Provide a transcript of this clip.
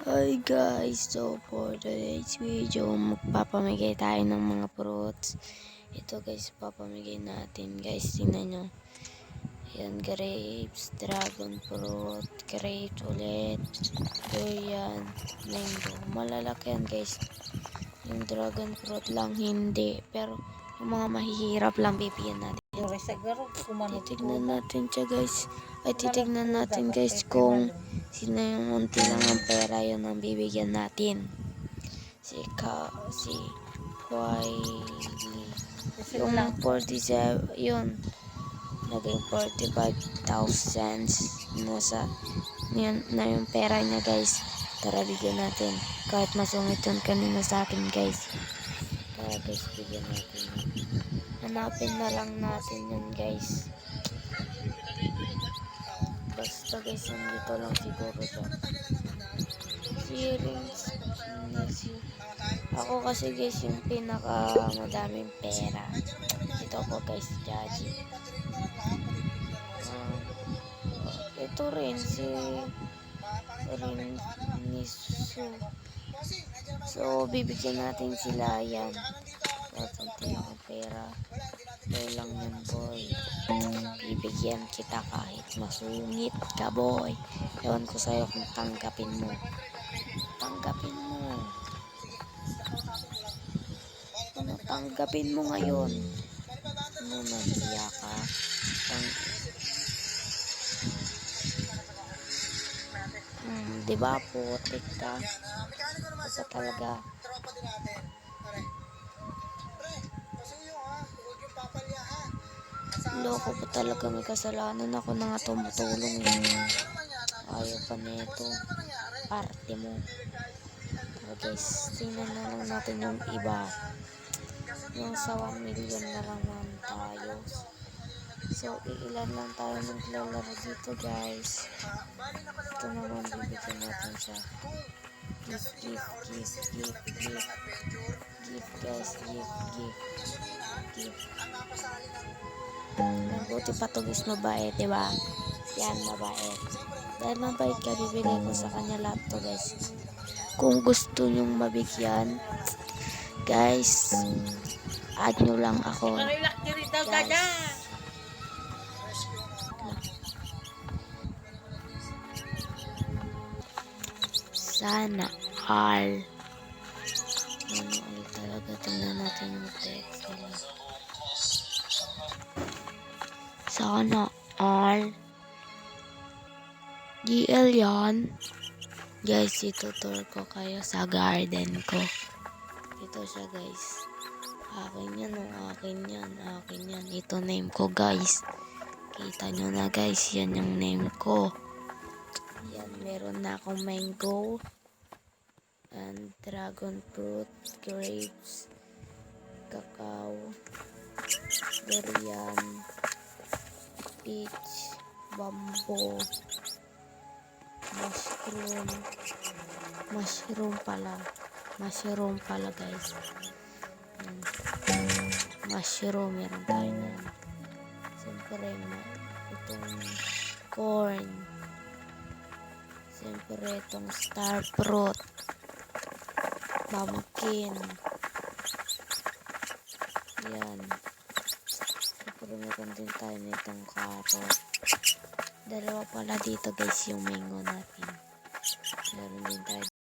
Hi guys, so for today's video, magpapamigay tayo ng mga fruits. Ito guys, papamigay natin guys, tingnan nyo. Yan, grapes, dragon fruit, grapes ulit, durian, mango. Malalaki yan guys. Yung dragon fruit lang hindi, pero yung mga mahihirap lang bibigyan natin. Kumano Titignan natin siya guys. Ay, titignan natin guys kung sino yung unti lang ang pera yun ang bibigyan natin. Si Ka, si Wiley. Yung 47, yun. Naging 45,000 nasa yun, na yung pera niya guys. Tara bigyan natin. Kahit masungit yun kanina sa akin guys. Tara guys, bigyan natin. Hanapin na lang natin yun guys. Basta guys, nandito lang siguro Rings, si... Ako kasi guys, yung pinaka madaming pera. Ito ko guys, Jaji. Ah, ito rin, si... Rin. So, bibigyan natin sila yan. Ang pera. Boy lang yan, boy. Bibigyan kita kahit masungit ka, boy. Ewan ko sa'yo kung tanggapin mo. Tanggapin mo. Ano, tanggapin mo ngayon. Ano, nahiya ka? Tang hmm, di ba putik ka? Basta talaga. Loko po talaga may kasalanan ako na nga tumutulong eh. Ayaw pa nito. Parte mo. So guys, tingnan na lang natin yung iba. Yung sa 1 million na lang naman tayo. So, iilan lang tayo naglalaro dito guys. Ito naman bibigyan natin siya. Gift, gift, gift, gift, gift. Gift guys, gift, gift. Gift. Mabuti pa to guys, mabait, di ba? Yan, mabait. Dahil mabait ka, bibigay ko sa kanya lahat guys. Kung gusto nyong mabigyan, guys, add nyo lang ako. Guys. Sana all. Ano all talaga. Tingnan natin yung text. Sana all. GL yan. Guys, itutur ko kayo sa garden ko. Ito siya guys. Akin yan o akin yan. Akin yan. Ito name ko guys. Kita nyo na guys. Yan yung name ko. Yan, meron na akong mango and dragon fruit, grapes, cacao, durian, peach, bamboo, mushroom, mushroom pala, mushroom pala guys. Yan. Mushroom, meron tayo na. Siyempre, itong corn. Siyempre, itong star fruit. Pumpkin. Yan. Siyempre, meron din tayo nitong carrot. Dalawa pala dito guys yung mango natin. Meron din tayo